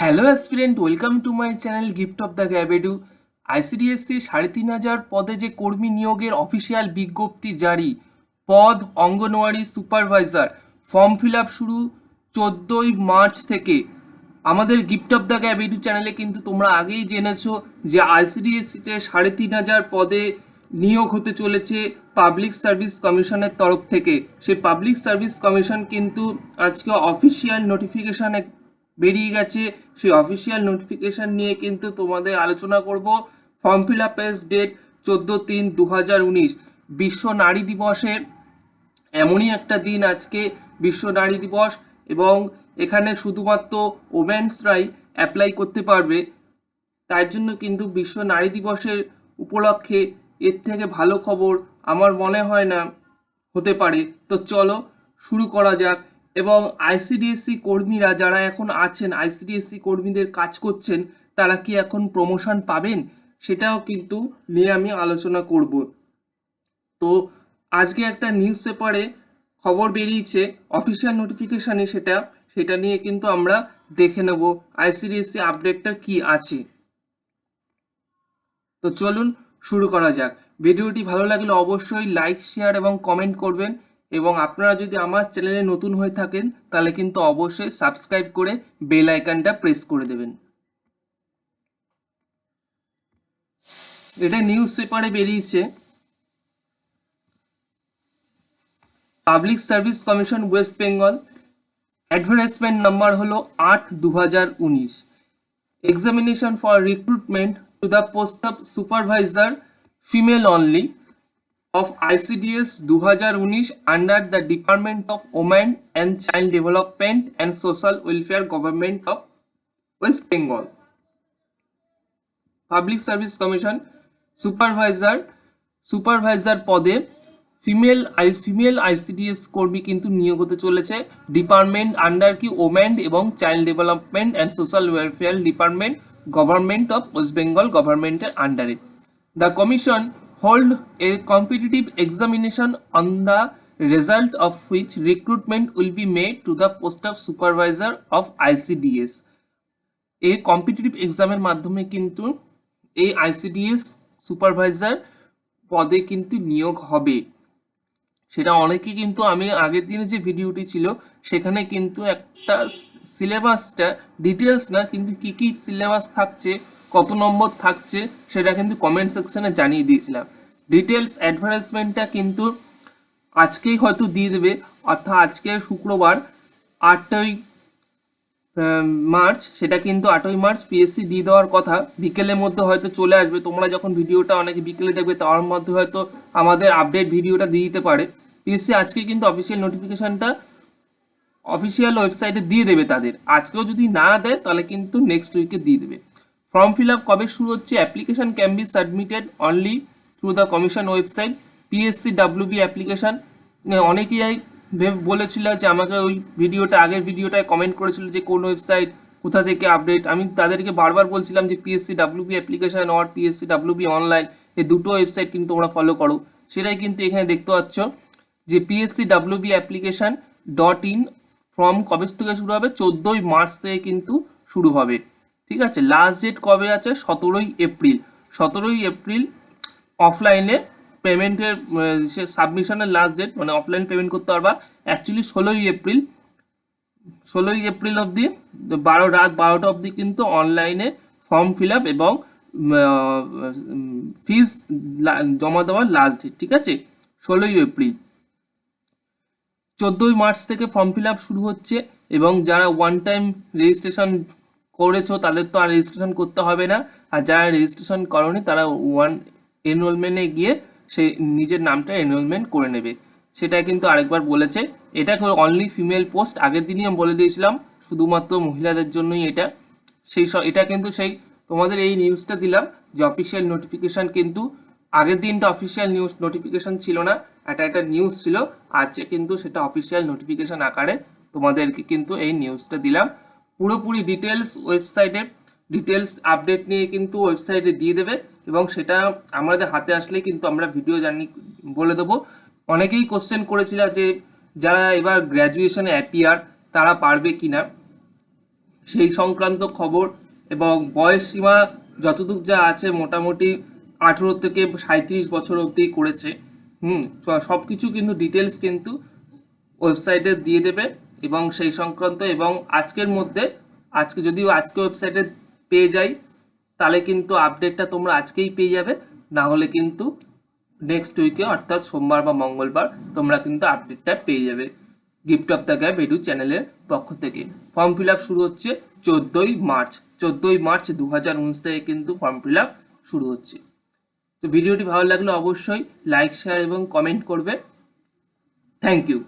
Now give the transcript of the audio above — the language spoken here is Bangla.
Hello aspirant welcome to my channel gift of the গ্যাবেডু ICDSC সাড়ে তিন হাজার পদে যে কর্মী নিয়োগের অফিসিয়াল বিজ্ঞপ্তি জারি। পদ Anganwadi supervisor. Form fill up শুরু চোদ্দোই মার্চ থেকে। আমাদের গিফট অফ দ্য গ্যাবেডু চ্যানেলে কিন্তু তোমরা আগেই জেনেছো যে আইসিডিএসসিতে সাড়ে তিন হাজার পদে নিয়োগ হতে চলেছে পাবলিক সার্ভিস কমিশনের তরফ থেকে। সেই পাবলিক সার্ভিস কমিশন কিন্তু আজকে অফিসিয়াল নোটিফিকেশন বেরিয়ে গেছে। সেই অফিসিয়াল নোটিফিকেশান নিয়ে কিন্তু তোমাদের আলোচনা করব। ফর্ম ফিল আপের ডেট চোদ্দ তিন দু বিশ্ব নারী দিবসের এমনই একটা দিন আজকে, বিশ্ব নারী দিবস। এবং এখানে শুধুমাত্র ওমেন্সরাই অ্যাপ্লাই করতে পারবে। তার জন্য কিন্তু বিশ্ব নারী দিবসের উপলক্ষে এর থেকে ভালো খবর আমার মনে হয় না হতে পারে। তো চলো শুরু করা যাক। এবং আইসিডিএসসি কর্মীরা যারা এখন আছেন আইসিডিএসসি কর্মীদের কাজ করছেন, তারা কি এখন প্রমোশন পাবেন? সেটাও কিন্তু নিয়ে আমি আলোচনা করব। তো আজকে একটা নিউজ পেপারে খবর বেরিয়েছে অফিসিয়াল নোটিফিকেশানে সেটা সেটা নিয়ে কিন্তু আমরা দেখে নেব আইসিডিএসসি আপডেটটা কি আছে। তো চলুন শুরু করা যাক। ভিডিওটি ভালো লাগলে অবশ্যই লাইক শেয়ার এবং কমেন্ট করবেন। এবং আপনারা যদি আমার চ্যানেলে নতুন হয়ে থাকেন, তাহলে কিন্তু অবশ্যই সাবস্ক্রাইব করে বেল আইকনটা প্রেস করে দেবেন। এটা নিউজ পেপারে বেরিয়েছে। Public service commission west Bengal, advertisement number হলো আট দু হাজার উনিশ। Examination for recruitment to the post of supervisor female only of ICDS 2019 under the Department of Women and Child Development and Social Welfare Government of West Bengal. Public Service Commission supervisor supervisor পদে ফিমেল আই ফিমেল আইসিডিএস কর্মী কিন্তু নিয়োগ হতে চলেছে ডিপার্টমেন্ট আন্ডার কি ওমেন এবং child development and social welfare department government of west Bengal গভর্নমেন্টের আন্ডারে the commission hold a competitive examination on the result of which recruitment will be made to the post of supervisor of ICDS এই কম্পিটিটিভ এক্সামের মাধ্যমে কিন্তু এই আইসিডিএস সুপারভাইজার পদে কিন্তু নিয়োগ হবে সেটা অনেকেই কিন্তু আমি আগের দিনে যে ভিডিওটি ছিল, সেখানে কিন্তু একটা সিলেবাসটা ডিটেলস না, কিন্তু কি কি সিলেবাস থাকছে, কত নম্বর থাকছে, সেটা কিন্তু কমেন্ট সেকশনে জানিয়ে দিয়েছিলাম। ডিটেলস অ্যাডভার্টাইজমেন্টটা কিন্তু আজকেই হয়তো দিয়ে দেবে, অর্থাৎ আজকে শুক্রবার আটই মার্চ, সেটা কিন্তু আটই মার্চ পিএসসি দিয়ে দেওয়ার কথা। বিকেলের মধ্যে হয়তো চলে আসবে, তোমরা যখন ভিডিওটা অনেকে বিকেলে দেখবে, তার মধ্যে হয়তো আমাদের আপডেট ভিডিওটা দিয়ে দিতে পারে। পিএসসি আজকে কিন্তু অফিসিয়াল নোটিফিকেশনটা অফিসিয়াল ওয়েবসাইটে দিয়ে দেবে তাদের। আজকেও যদি না দেয়, তাহলে কিন্তু নেক্সট উইকে দিয়ে দেবে। ফর্ম ফিল আপ কবে শুরু হচ্ছে? Application can be submitted only through the commission website PSC WB application অনেকেই বলেছিল যে আমাকে ওই ভিডিওটা, আগের ভিডিওটায় কমেন্ট করেছিল যে কোন ওয়েবসাইট কোথা থেকে আপডেট আমি তাদেরকে বারবার বলছিলাম যে PSC WB application or PSC WB online এই দুটো ওয়েবসাইট কিন্তু তোমরা ফলো করো। সেটাই কিন্তু এখানে দেখতে পাচ্ছ। যে PSC WB application dot in form কবে থেকে শুরু হবে? চোদ্দোই মার্চ থেকে কিন্তু শুরু হবে। ঠিক আছে? লাস্ট ডেট কবে আছে? সতেরোই এপ্রিল। সতেরোই এপ্রিল অফলাইনে পেমেন্টের সে সাবমিশনের লাস্ট ডেট মানে অফলাইন পেমেন্ট করতে পারবা। অ্যাকচুয়ালি ষোলোই এপ্রিল ষোলোই এপ্রিল অবধি, বারো, রাত বারোটা অবধি কিন্তু অনলাইনে ফর্ম ফিল আপ এবং ফিজ জমা দেওয়ার লাস্ট ডেট ঠিক আছে? ষোলোই এপ্রিল। চোদ্দোই মার্চ থেকে ফর্ম ফিল শুরু হচ্ছে এবং যারা ওয়ান টাইম রেজিস্ট্রেশন করেছ, তাদের তো আর রেজিস্ট্রেশন করতে হবে না। আর যারা রেজিস্ট্রেশন করনি, তারা ওয়ান এনরোলমেন্টে গিয়ে সে নিজের নামটা এনরোলমেন্ট করে নেবে। সেটা কিন্তু আরেকবার বলেছে। এটা অনলি ফিমেল পোস্ট আগের দিনই আমি বলে দিয়েছিলাম, শুধুমাত্র মহিলাদের জন্যই এটা। সেই সব এটা কিন্তু সেই, তোমাদের এই নিউজটা দিলাম, যে অফিসিয়াল নোটিফিকেশান কিন্তু আগের দিনটা অফিসিয়াল নিউজ নোটিফিকেশান ছিল না। এটা একটা নিউজ ছিল। আজকে কিন্তু সেটা অফিসিয়াল নোটিফিকেশান আকারে তোমাদেরকে কিন্তু এই নিউজটা দিলাম। পুরোপুরি ডিটেলস ওয়েবসাইটে ডিটেলস আপডেট নিয়ে কিন্তু ওয়েবসাইটে দিয়ে দেবে এবং সেটা আমাদের হাতে আসলে কিন্তু আমরা ভিডিও জানি বলে দেবো। অনেকেই কোশ্চেন করেছিল যে যারা এবার গ্র্যাজুয়েশনে অ্যাপিয়ার তারা পারবে কি না সেই সংক্রান্ত খবর এবং বয়স সীমা যতদূর যা আছে, মোটামুটি আঠেরো থেকে সাঁত্রিশ বছর অবধি করেছে। হুম সব কিছু কিন্তু ডিটেলস কিন্তু ওয়েবসাইটে দিয়ে দেবে এবং সেই সংক্রান্ত এবং আজকের মধ্যে, আজকে যদিও আজকে ওয়েবসাইটে পেয়ে যাই, তাহলে কিন্তু আপডেটটা তোমরা আজকেই পেয়ে যাবে। না হলে কিন্তু নেক্সট উইকে অর্থাৎ সোমবার বা মঙ্গলবার, তোমরা কিন্তু আপডেটটা পেয়ে যাবে gift of the gap edu চ্যানেলের পক্ষ থেকে। ফর্ম ফিল শুরু হচ্ছে চোদ্দোই মার্চ। চোদ্দোই মার্চ দু হাজার উনিশ থেকে কিন্তু ফর্ম ফিল শুরু হচ্ছে। তো ভিডিওটি ভালো লাগলে অবশ্যই লাইক শেয়ার এবং কমেন্ট করবে। Thank you